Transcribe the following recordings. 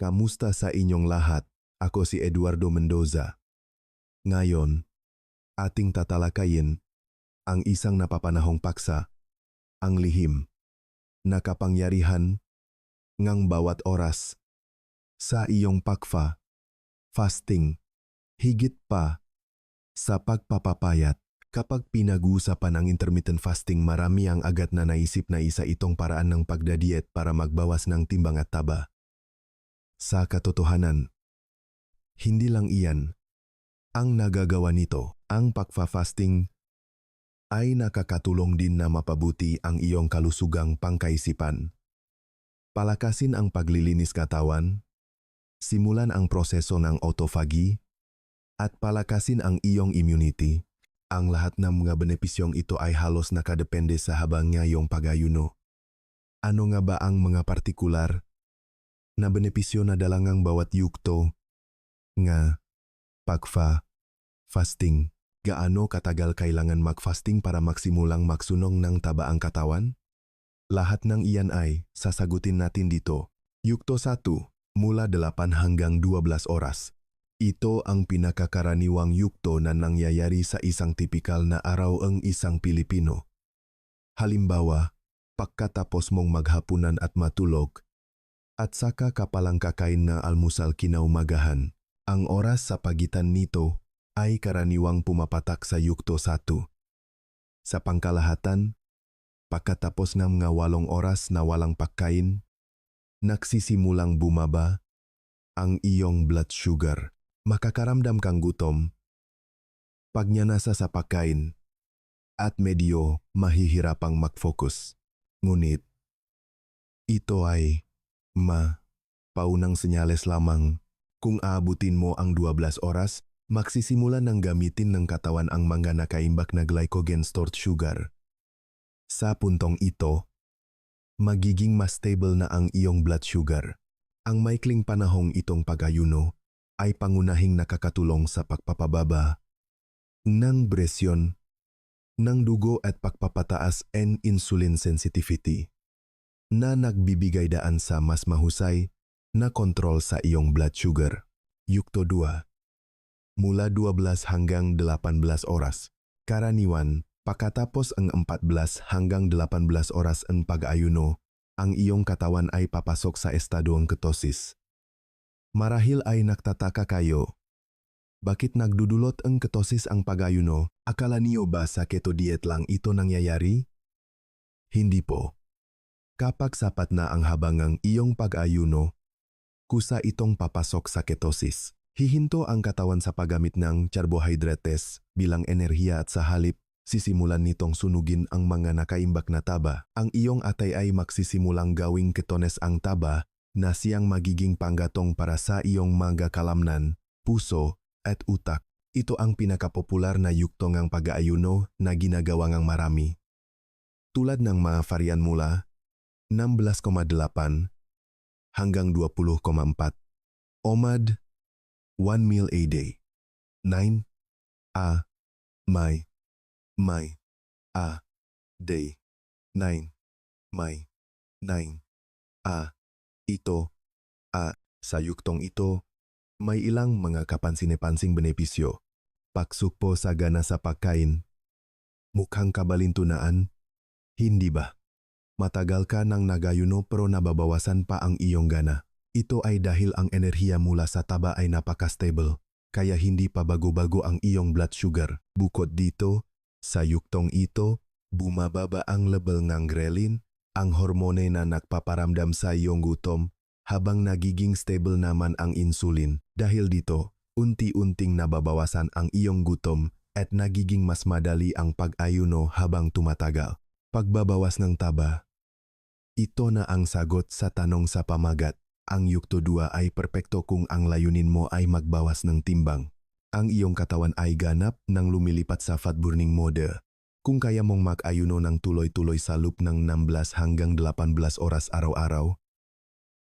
Kamusta sa inyong lahat? Ako si Eduardo Mendoza. Ngayon, ating tatalakayin ang isang napapanahong paksa, ang lihim, na kapangyarihan ngang bawat oras sa iyong pakfa, fasting, higit pa sa pagpapapayat. Kapag pinag-uusapan ang intermittent fasting, marami ang agad na naisip na isa itong paraan ng pagdadiet para magbawas ng timbang at taba. Sa katotohanan, hindi lang iyan ang nagagawa nito. Ang pagfa-fasting ay nakakatulong din na mapabuti ang iyong kalusugang pangkaisipan. Palakasin ang paglilinis katawan, simulan ang proseso ng autophagy, at palakasin ang iyong immunity. Ang lahat ng mga benepisyong ito ay halos nakadepende sa habang ngayong pag-ayuno. Ano nga ba ang mga partikular na benepisyo na dalangang bawat yukto nga pagfa fasting? Gaano katagal kailangan mag-fasting para magsimulang magsunong ng taba ang katawan? Lahat ng iyan ay sasagutin natin dito. Yukto 1, mula 8 hanggang 12 oras. Ito ang pinakakaraniwang yukto na nangyayari sa isang tipikal na araw ang isang Pilipino. Halimbawa, pagkatapos mong maghapunan at matulog, at saka kapalang na almusal kinaumagahan, ang oras sa pagitan nito ay karaniwang pumapatak sa yukto 1. Sa pangkalahatan, pagkatapos ng mga walong oras na walang pagkain, nagsisimulang bumaba ang iyong blood sugar. Makakaramdam kang gutom, pagnyanasa sa pagkain, at medyo mahihirapang mag-focus. Ngunit, ito ay ma, paunang senyales lamang. Kung aabutin mo ang 12 oras, magsisimula ng gamitin ng katawan ang mga nakaimbak na glycogen stored sugar. Sa puntong ito, magiging mas stable na ang iyong blood sugar. Ang maikling panahong itong pag-ayuno ay pangunahing nakakatulong sa pagpapababa ng presyon ng dugo at pagpapataas n insulin sensitivity na nagbibigay daan sa mas mahusay na kontrol sa iyong blood sugar. Yukto 2 Mula 12 hanggang 18 oras. Karaniwan, pagkatapos ang 14 hanggang 18 oras ang pag-ayuno, ang iyong katawan ay papasok sa estadong ketosis. Marahil ay nagtataka kayo. Bakit nagdudulot ang ketosis ang pag-ayuno? Akala niyo ba sa keto diet lang ito nangyayari? Hindi po. Kapag sapat na ang habangang iyong pag-ayuno, kusa itong papasok sa ketosis. Hihinto ang katawan sa paggamit ng carbohydrates bilang enerhiya at sa halip, sisimulan nitong sunugin ang mga nakaimbak na taba. Ang iyong atay ay magsisimulang gawing ketones ang taba na siyang magiging panggatong para sa iyong mga kalamnan, puso at utak. Ito ang pinakapopular na yukto ng pag-aayuno na ginagawa ng marami. Tulad ng mga varian mula 16,8 hanggang 20,4. OMAD, 1 meal a day. 9. A. May. May. A. Day. 9. May. 9. A ito, at sa yuktong ito, may ilang mga kapansin-pansing benepisyo. Pagsukpo sa gana sa pagkain. Mukhang kabalintunaan? Hindi ba? Matagal ka nang nagayuno pero nababawasan pa ang iyong gana. Ito ay dahil ang enerhiya mula sa taba ay napaka-stable, kaya hindi pa bago-bago ang iyong blood sugar. Bukod dito, sa yuktong ito, bumababa ang level ng ghrelin ang hormone na nagpaparamdam sa iyong gutom habang nagiging stable naman ang insulin. Dahil dito, unti-unting nababawasan ang iyong gutom at nagiging mas madali ang pag-ayuno habang tumatagal. Pagbabawas ng taba. Ito na ang sagot sa tanong sa pamagat. Ang yukto 2 ay perpekto kung ang layunin mo ay magbawas ng timbang. Ang iyong katawan ay ganap nang lumilipat sa fat burning mode kung kaya mong mag-ayuno ng tuloy-tuloy sa loop ng 16 hanggang 18 oras araw-araw,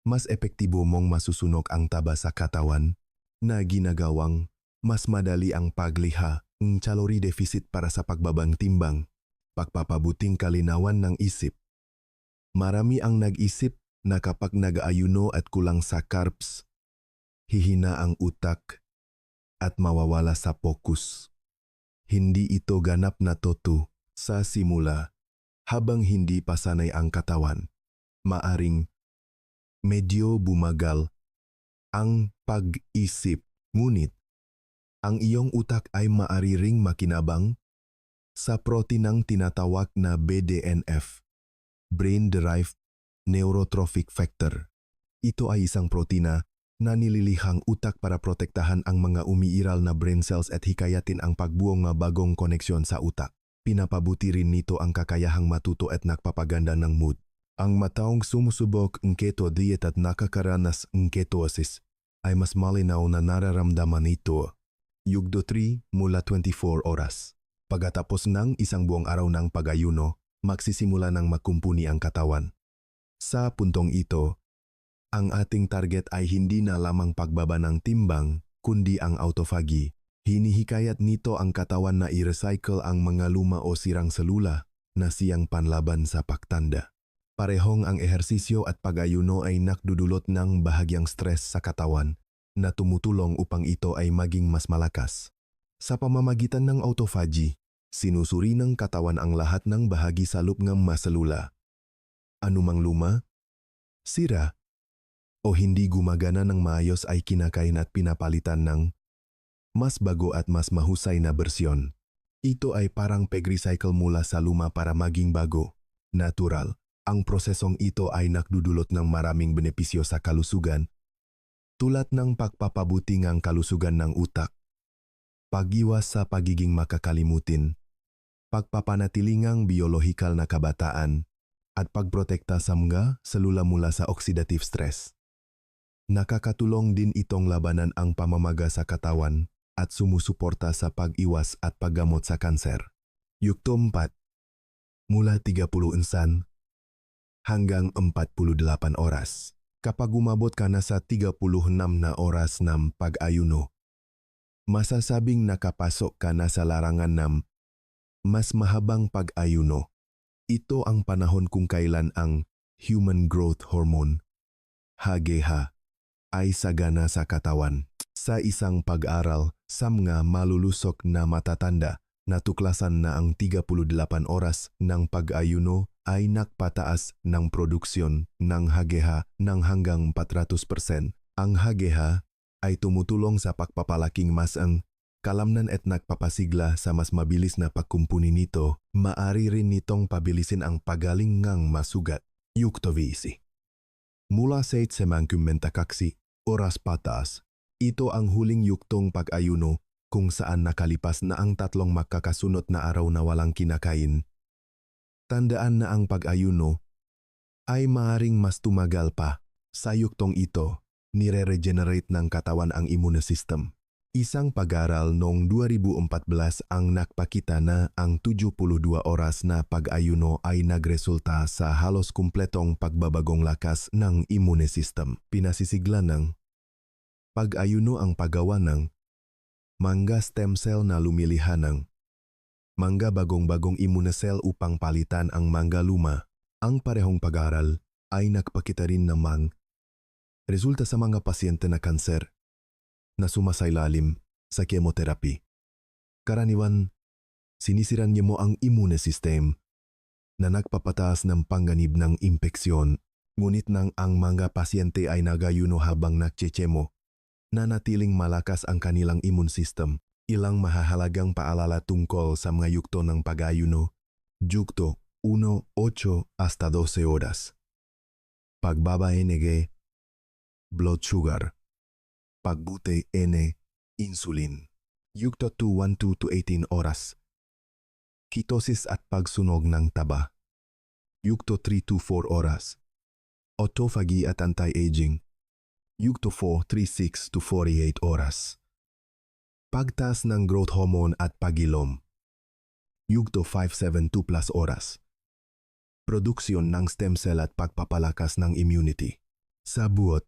mas epektibo mong masusunog ang taba sa katawan na ginagawang mas madali ang pagliha ng calorie deficit para sa pagbabang timbang, pagpapabuting kalinawan ng isip. Marami ang nag-isip na kapag nag-ayuno at kulang sa carbs, hihina ang utak at mawawala sa pokus. Hindi ito ganap na toto sa simula habang hindi pa sanay ang katawan. Maaring medyo bumagal ang pag-isip ngunit ang iyong utak ay maari ring makinabang sa proteinang tinatawag na BDNF, Brain-Derived Neurotrophic Factor. Ito ay isang protina na nililihang utak para protektahan ang mga umiiral na brain cells at hikayatin ang pagbuong ng bagong koneksyon sa utak. Pinapabuti rin nito ang kakayahang matuto at nakpapaganda ng mood. Ang mataong sumusubok ng keto diet at nakakaranas ng ketosis ay mas malinaw na nararamdaman nito. Yugdo 3 mula 24 oras. Pagkatapos ng isang buong araw ng pag-ayuno, magsisimula ng magkumpuni ang katawan. Sa puntong ito, ang ating target ay hindi na lamang pagbaba ng timbang, kundi ang autophagy. Hinihikayat nito ang katawan na i-recycle ang mga luma o sirang selula na siyang panlaban sa pagtanda. Parehong ang ehersisyo at pag-ayuno ay nakdudulot ng bahagyang stress sa katawan na tumutulong upang ito ay maging mas malakas. Sa pamamagitan ng autophagy, sinusuri ng katawan ang lahat ng bahagi sa loob ng maselula. Anumang luma, sira, o hindi gumagana ng maayos ay kinakain at pinapalitan ng mas bago at mas mahusay na bersyon. Ito ay parang pag-recycle mula sa luma para maging bago, natural. Ang prosesong ito ay nakdudulot ng maraming benepisyo sa kalusugan tulad ng pagpapabuti ng kalusugan ng utak, pag-iwas sa pagiging makakalimutin, pagpapanatilingang biolohikal na kabataan, at pagprotekta sa mga selula mula sa oxidative stress. Nakakatulong din itong labanan ang pamamaga sa katawan at sumusuporta sa pag-iwas at paggamot sa kanser. Yukto 4 Mula 30 insan hanggang 48 oras kapag umabot ka na sa 36 na oras ng pag-ayuno. Masasabing nakapasok ka na sa larangan ng mas mahabang pag-ayuno. Ito ang panahon kung kailan ang Human Growth Hormone, HGH, ay sagana sa katawan. Sa isang pag-aral sa mga malulusok na matatanda, natuklasan na ang 38 oras ng pag-ayuno ay nakpataas ng produksyon ng hageha ng hanggang 400%. Ang hageha ay tumutulong sa pagpapalaking mas ang kalamnan at nagpapasigla sa mas mabilis na pagkumpuni nito, maari rin nitong pabilisin ang pagaling ngang masugat. Yuktovisi. Mula sa 72 oras pataas, ito ang huling yuktong pag-ayuno kung saan nakalipas na ang tatlong makakasunod na araw na walang kinakain Tandaan na ang pag-ayuno ay maaring mas tumagal pa. Sa yuktong ito, nire-regenerate ng katawan ang immune system. Isang pag-aral noong 2014 ang nakpakita na ang 72 oras na pag-ayuno ay nagresulta sa halos kumpletong pagbabagong lakas ng immune system. Pinasisigla ng pag-ayuno ang paggawa ng manga stem cell na lumilihan ng mangga bagong-bagong immune cell upang palitan ang mangga luma. Ang parehong pag-aral ay nagpakita rin namang resulta sa mga pasyente na kanser na sumasailalim sa chemotherapy. Karaniwan, sinisiran niya mo ang immune system na nagpapataas ng panganib ng impeksyon ngunit nang ang mga pasyente ay nagayuno habang nagtsetsemo, nanatiling malakas ang kanilang immune system Ilang mahahalagang paalala tungkol sa mga yukto ng pag-ayuno. Yukto 1, 8 hasta 12 oras. Pagbaba NG, blood sugar. Pagbute N, insulin. Yukto 2, 1, 2 to 18 oras. Ketosis at pagsunog ng taba. Yukto 3 to 4 oras. Autophagy at anti-aging. Yukto 4, 36 to 48 oras pagtaas ng growth hormone at pagilom. Yugto 572 plus oras. Produksyon ng stem cell at pagpapalakas ng immunity. Sa buot,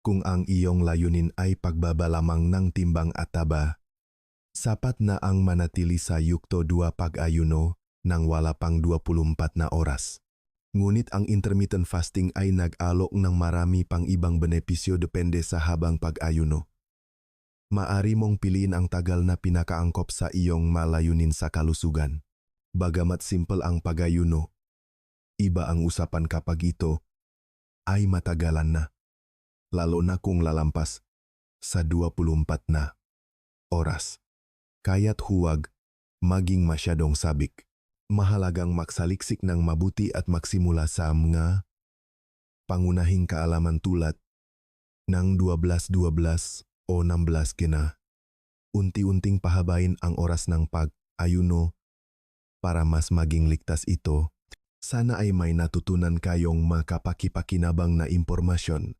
kung ang iyong layunin ay pagbaba ng timbang at taba, sapat na ang manatili sa yukto 2 pag-ayuno ng wala pang 24 na oras. Ngunit ang intermittent fasting ay nag-alok ng marami pang ibang benepisyo depende sa habang pag-ayuno. Maari mong piliin ang tagal na pinakaangkop sa iyong malayunin sa kalusugan. Bagamat simple ang pag-ayuno, iba ang usapan kapag ito ay matagalan na. Lalo na kung lalampas sa 24 na oras. Kaya't huwag maging masyadong sabik. Mahalagang maksaliksik ng mabuti at maksimula sa mga pangunahing kaalaman tulad ng 12-12 o 16 kina. Unti-unting pahabain ang oras ng pag-ayuno para mas maging ligtas ito. Sana ay may natutunan kayong makapakipakinabang na impormasyon